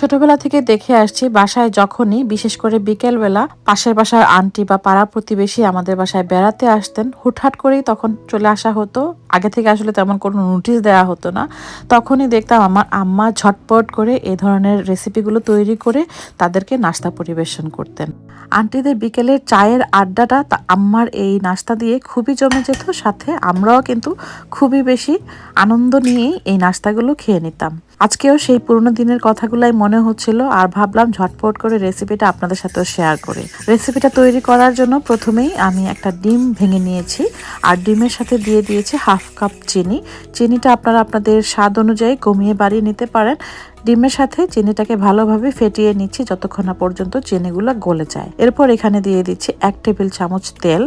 ছোটবেলা থেকে দেখে আসছি, বাসায় যখনই, বিশেষ করে বিকেলবেলা, পাশের বাসার আন্টি বা পাড়া প্রতিবেশী আমাদের বাসায় বেড়াতে আসতেন, হুটহাট করেই তখন চলে আসা হতো। আগে থেকে আসলে তেমন কোনো নোটিশ দেওয়া হতো না। তখনই দেখতাম আমার আম্মা ঝটপট করে এ ধরনের রেসিপিগুলো তৈরি করে তাদেরকে নাস্তা পরিবেশন করতেন। আন্টিদের বিকেলের চায়ের আড্ডাটা তা আম্মার এই নাস্তা দিয়ে খুবই জমে যেত, সাথে আমরাও কিন্তু খুবই বেশি আনন্দ নিয়েই এই নাস্তাগুলো খেয়ে নিতাম। আজকেও সেই পুরনো দিনের কথাগুলাই মনে হচ্ছিল আর ভাবলাম ঝটপট করে রেসিপিটা আপনাদের সাথেও শেয়ার করে। রেসিপিটা তৈরি করার জন্য প্রথমেই আমি একটা ডিম ভেঙে নিয়েছি আর ডিমের সাথে দিয়ে দিয়েছি হাফ কাপ চিনি। চিনিটা আপনারা আপনাদের স্বাদ অনুযায়ী কমিয়ে বাড়িয়ে নিতে পারেন। ডিমের সাথে চিনিটাকে ভালোভাবে ফেটিয়ে নিচ্ছি যতক্ষণ না পর্যন্ত চিনিগুলো গলে যায়। এরপর এখানে দিয়ে দিচ্ছি এক টেবিল চামচ তেল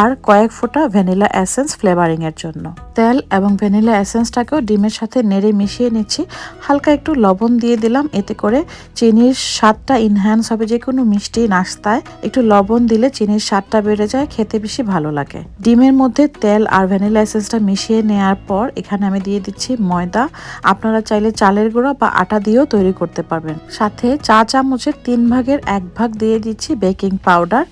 আর কয়েক ফোঁটা ভ্যানিলা এসেন্স ফ্লেভারিং এর জন্য। তেল এবং ভ্যানিলা এসেন্সটাকেও ডিমের সাথে নেড়ে মিশিয়ে নিচ্ছি। হালকা একটু লবণ দিয়ে দিলাম, এতে করে চিনির স্বাদটা ইনহ্যান্স হবে। যে কোনো মিষ্টি নাস্তায় একটু লবণ দিলে চিনির স্বাদটা বেড়ে যায়, খেতে বেশি ভালো লাগে। ডিমের মধ্যে তেল আর ভ্যানিলা এসেন্সটা মিশিয়ে নেওয়ার পর এখানে আমি দিয়ে দিচ্ছি ময়দা। আপনারা চাইলে চালের গুঁড়া বা আটা দিয়েও তৈরি করতে পারবেন। সাথে চা চামচের তিন ভাগের এক ভাগ দিয়ে দিচ্ছি বেকিং পাউডার।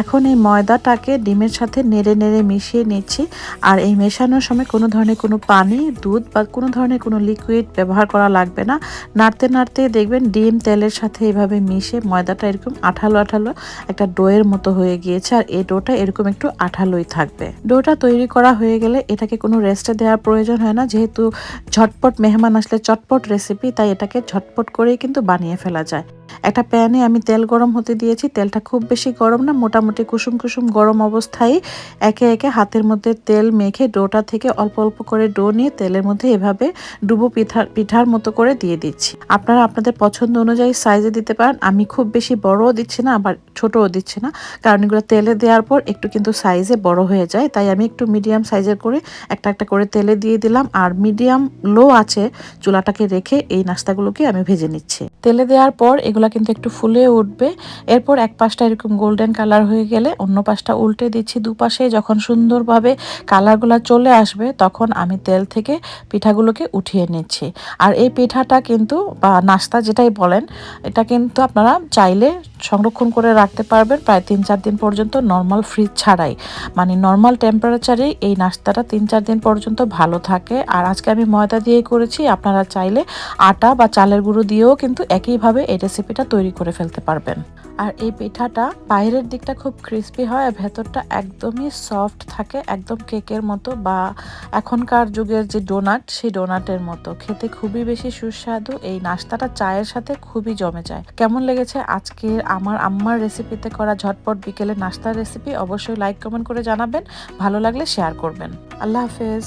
এখন এই ময়দাটাকে ডিমের সাথে নেড়ে নেড়ে মিশিয়ে নিচ্ছি। আর এই মেশানোর সময় কোনো ধরনের কোনো পানি, দুধ বা কোনো ধরনের কোনো লিকুইড ব্যবহার করা লাগবে না। নাড়তে নাড়তে দেখবেন ডিম তেলের সাথে এভাবে মিশে ময়দাটা এরকম আঠালো আঠালো একটা ডোয়ের মতো হয়ে গিয়েছে। আর এই ডোটা এরকম একটু আঠালোই থাকবে। ডোটা তৈরি করা হয়ে গেলে এটাকে কোনো রেস্টে দেওয়ার প্রয়োজন হয় না। যেহেতু ঝটপট মেহমান আসলে চটপট রেসিপি তাই এটাকে ঝটপট করেই কিন্তু বানিয়ে ফেলা যায়। একটা প্যানে আমি তেল গরম হতে দিয়েছি। তেলটা খুব বেশি গরম না, মোটামুটি কুসুম কুসুম গরম অবস্থায় একে একে হাতের মধ্যে তেল মেখে ডোটা থেকে অল্প অল্প করে ডো নিয়ে তেলের মধ্যে এভাবে ডুবো পিঠার পিঠার মতো করে দিয়ে দিচ্ছি। আপনারা আপনাদের পছন্দ অনুযায়ী সাইজে দিতে পারেন। আমি খুব বেশি বড়ও দিচ্ছি না, আবার ছোটও দিচ্ছি না। কারণ এগুলো তেলে দেওয়ার পর একটু কিন্তু সাইজে বড় হয়ে যায়। তাই আমি একটু মিডিয়াম সাইজের করে একটা একটা করে তেলে দিয়ে দিলাম। আর মিডিয়াম লো আছে, চুলাটাকে রেখে এই নাস্তাগুলোকে আমি ভেজে নিচ্ছি। তেলে দেওয়ার পর এগুলা কিন্তু একটু ফুলে উঠবে। এরপর এক পাশটা এরকম গোল্ডেন কালার হয়ে গেলে অন্য পাশটা উল্টে দিচ্ছি। দুপাশে যখন সুন্দরভাবে কালারগুলো চলে আসবে, তখন আমি তেল থেকে পিঠাগুলোকে উঠিয়ে নিচ্ছি। আর এই পিঠাটা কিন্তু বা নাস্তা যেটাই বলেন, এটা কিন্তু আপনারা চাইলে সংরক্ষণ করে রাখতে পারবেন প্রায় তিন চার দিন পর্যন্ত নর্মাল ফ্রিজ ছাড়াই। মানে নর্মাল টেম্পারেচারেই এই নাস্তাটা তিন চার দিন পর্যন্ত ভালো থাকে। আর আজকে আমি ময়দা দিয়ে করেছি, আপনারা চাইলে আটা বা চালের গুঁড়ো দিয়েও কিন্তু একইভাবে এই রেসিপিটা তৈরি করে ফেলতে পারবেন। আর এই পিঠাটা বাইরের দিকটা খুব ক্রিস্পি হয় আর ভেতরটা একদমই সফট থাকে, একদম কেকের মতো বা এখনকার যুগের যে ডোনাট সেই ডোনাটের মতো। খেতে খুবই বেশি সুস্বাদু, এই নাস্তাটা চায়ের সাথে খুবই জমে যায়। কেমন লেগেছে আজকের আমার আম্মার রেসিপিতে করা ঝটপট বিকেলে নাস্তার রেসিপি অবশ্যই লাইক কমেন্ট করে জানাবেন। ভালো লাগলে শেয়ার করবেন। আল্লাহ হাফেজ।